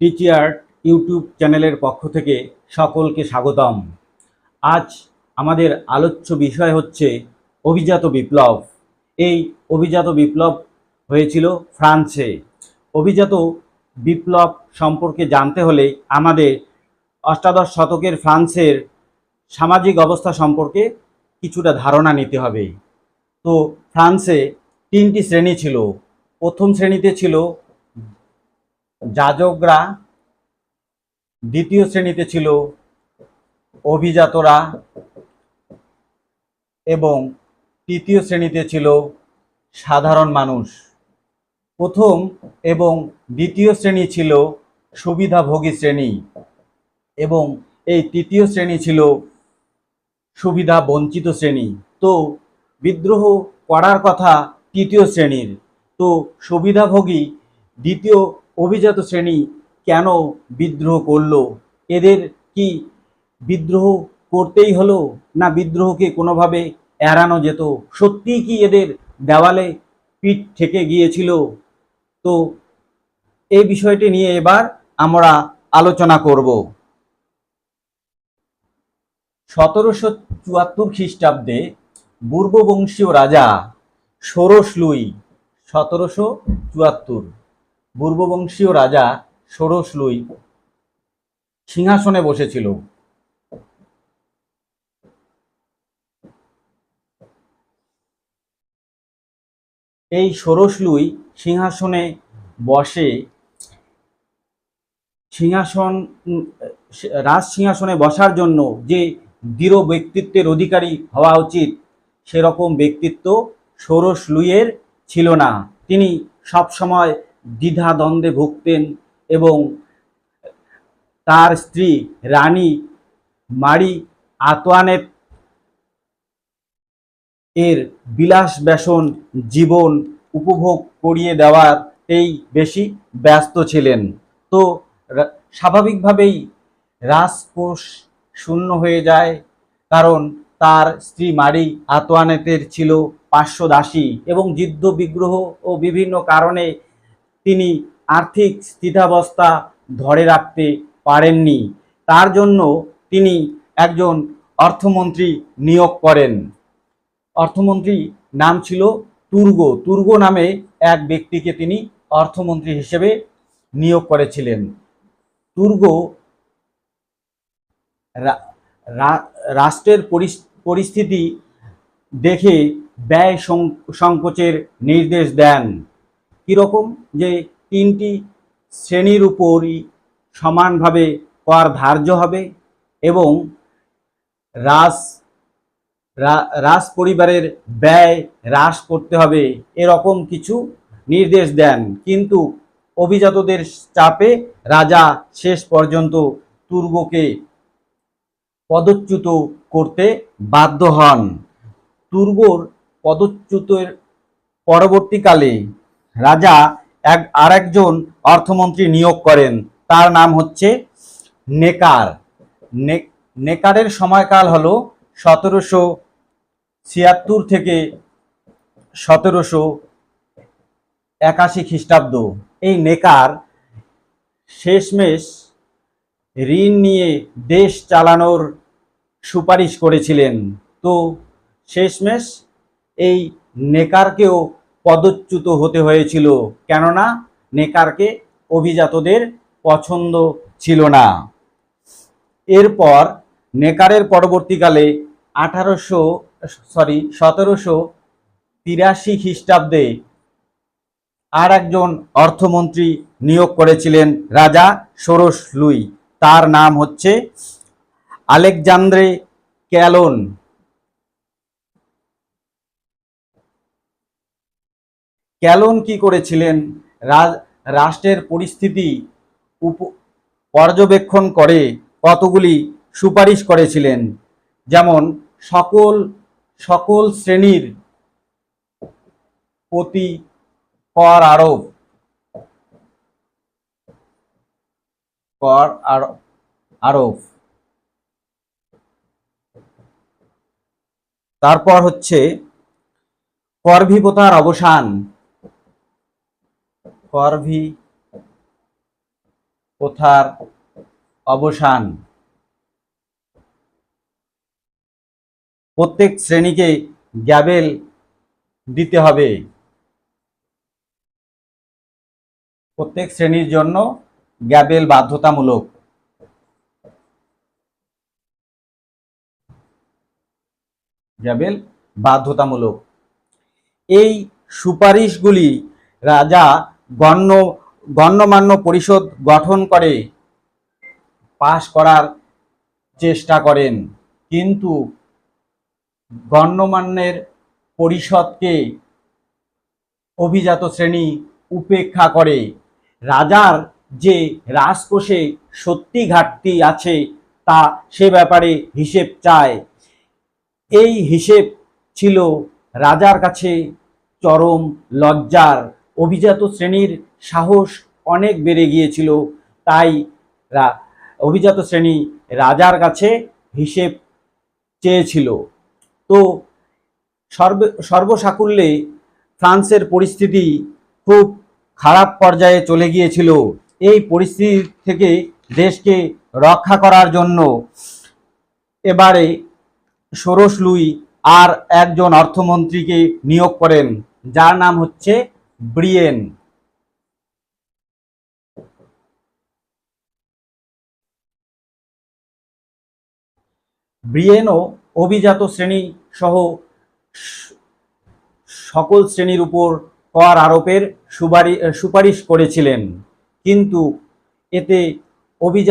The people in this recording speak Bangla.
টিচিয়ার ইউটিউব চ্যানেলের পক্ষ থেকে সকলকে স্বাগতম। আজ আমাদের আলোচ্য বিষয় হচ্ছে অভিজাত বিপ্লব। এই অভিজাত বিপ্লব হয়েছিল ফ্রান্সে। অভিজাত বিপ্লব সম্পর্কে জানতে হলে আমাদের অষ্টাদশ শতকের ফ্রান্সের সামাজিক অবস্থা সম্পর্কে কিছুটা ধারণা নিতে হবে। তো ফ্রান্সে তিনটি শ্রেণি ছিল। প্রথম শ্রেণীতে ছিল যাজকরা দ্বিতীয় শ্রেণীতে ছিল, অভিজাতরা এবং তৃতীয় শ্রেণীতে ছিল সাধারণ মানুষ। প্রথম এবং দ্বিতীয় শ্রেণি ছিল সুবিধাভোগী শ্রেণি এবং এই তৃতীয় শ্রেণি ছিল সুবিধা বঞ্চিত শ্রেণি। তো বিদ্রোহ করার কথা তৃতীয় শ্রেণির, তো সুবিধাভোগী দ্বিতীয় অভিজাত শ্রেণি কেন বিদ্রোহ করল? এদের কি বিদ্রোহ করতেই হলো না বিদ্রোহকে কোনোভাবে এড়ানো যেত? সত্যিই কি এদের দেওয়ালে পিঠ থেকে গিয়েছিল? তো এই বিষয়টি নিয়ে এবার আমরা আলোচনা করব। সতেরোশো চুয়াত্তর খ্রিস্টাব্দে পূর্ববংশীয় রাজা ষোড়শ লুই, সতেরোশো চুয়াত্তর। পূর্ববংশীয় রাজা ষোড়শ লুই সিংহাসনে বসেছিল। এই ষোড়শ লুই সিংহাসনে বসে সিংহাসন, রাজ সিংহাসনে বসার জন্য যে দৃঢ় ব্যক্তিত্বের অধিকারী হওয়া উচিত, সেরকম ব্যক্তিত্ব ষোড়শ লুইয়ের ছিল না। তিনি সবসময় দ্বিধা দ্বন্দ্বে ভুগতেন এবং তার স্ত্রী রানী মারি আতোয়ানেত এর বিলাস ব্যসন জীবন উপভোগ করিয়ে দেওয়ার এই বেশি ব্যস্ত ছিলেন। তো স্বাভাবিকভাবেই রাজকোষ শূন্য হয়ে যায় কারণ তার স্ত্রী মারি আতোয়ানেতের ছিল পাঁচশো দাসী এবং যুদ্ধ বিগ্রহ ও বিভিন্ন কারণে তিনি আর্থিক স্থিতাবস্থা ধরে রাখতে পারেননি। তার জন্য তিনি একজন অর্থমন্ত্রী নিয়োগ করেন। অর্থমন্ত্রী নাম ছিল তুর্গ। তুর্গ নামে এক ব্যক্তিকে তিনি অর্থমন্ত্রী হিসেবে নিয়োগ করেছিলেন। তুর্গ রাষ্ট্রের পরিস- পরিস্থিতি দেখে ব্যয় সংকোচের নির্দেশ দেন। কীরকম যে তিনটি শ্রেণির উপরই সমানভাবে কর ধার্য হবে এবং রাস রা- রাজ পরিবারের ব্যয় হ্রাস করতে হবে এরকম কিছু নির্দেশ দেন। কিন্তু অভিজাতদের চাপে রাজা শেষ পর্যন্ত তুর্গকে পদচ্যুত করতে বাধ্য হন। তুর্গর পদচ্যুতের পরবর্তীকালে রাজা এক, আরেকজন অর্থমন্ত্রী নিয়োগ করেন। তার নাম হচ্ছে নেকার। নেকারের সময়কাল হলো সতেরোশো ছিয়াত্তর থেকে সতেরোশো একাশি খ্রিস্টাব্দ। এই নেকার শেষমেশ ঋণ নিয়ে দেশ চালানোর সুপারিশ করেছিলেন। তো শেষমেশ এই নেকারকেও পদচ্যুত হতে হয়েছিল। কেননা, নেকারকে অভিজাতদের পছন্দ ছিল না। এরপর নেকারের পরবর্তীকালে আঠারোশো, সরি, সতেরোশো তিরাশি খ্রিস্টাব্দে আর একজন অর্থমন্ত্রী নিয়োগ করেছিলেন রাজা ষোড়শ লুই। তার নাম হচ্ছে আলেকজান্দ্রে ক্যালন। ক্যালন কি করেছিলেন? রাষ্ট্রের পরিস্থিতি উপ- পর্যবেক্ষণ করে কতগুলি সুপারিশ করেছিলেন? যেমন, সকল সকল শ্রেণির প্রতি কর আরোপ। কর আরো- আরোপ। তারপর হচ্ছে করভিপতার অবসান। করভি প্রথার অবসান। প্রত্যেক শ্রেণীকে গ্যাবেল দিতে হবে। প্রত্যেক শ্রেণির জন্য গ্যাবেল বাধ্যতামূলক। গ্যাবেল বাধ্যতামূলক। এই সুপারিশগুলি রাজা গণ্য, গণ্যমান্য পরিষদ গঠন করে পাশ করার চেষ্টা করেন। কিন্তু গণ্যমান্যের পরিষদকে অভিজাত শ্রেণি উপেক্ষা করে রাজার যে রাজকোষে সত্যি ঘাটতি আছে তা সে ব্যাপারে হিসেব চায়। এই হিসেব ছিল রাজার কাছে চরম লজ্জার। অভিজাত শ্রেণির সাহস অনেক বেড়ে গিয়েছিল। তাই অভিজাত শ্রেণি রাজার কাছে হিসেব চেয়েছিল। তো সর্ব, সর্বসাকুল্যে ফ্রান্সের পরিস্থিতি খুব খারাপ পর্যায়ে চলে গিয়েছিল। এই পরিস্থিতি থেকে দেশকে রক্ষা করার জন্য এবারে ষোড়শ লুই আর একজন অর্থমন্ত্রীকে নিয়োগ করেন, যার নাম হচ্ছে ব্রিয়েন। ব্রিয়েনও অভিজাত শ্রেণি সহ সকল শ্রেণির উপর কর আরোপের সুপারি সুপারিশ করেছিলেন। কিন্তু এতে অভিজাত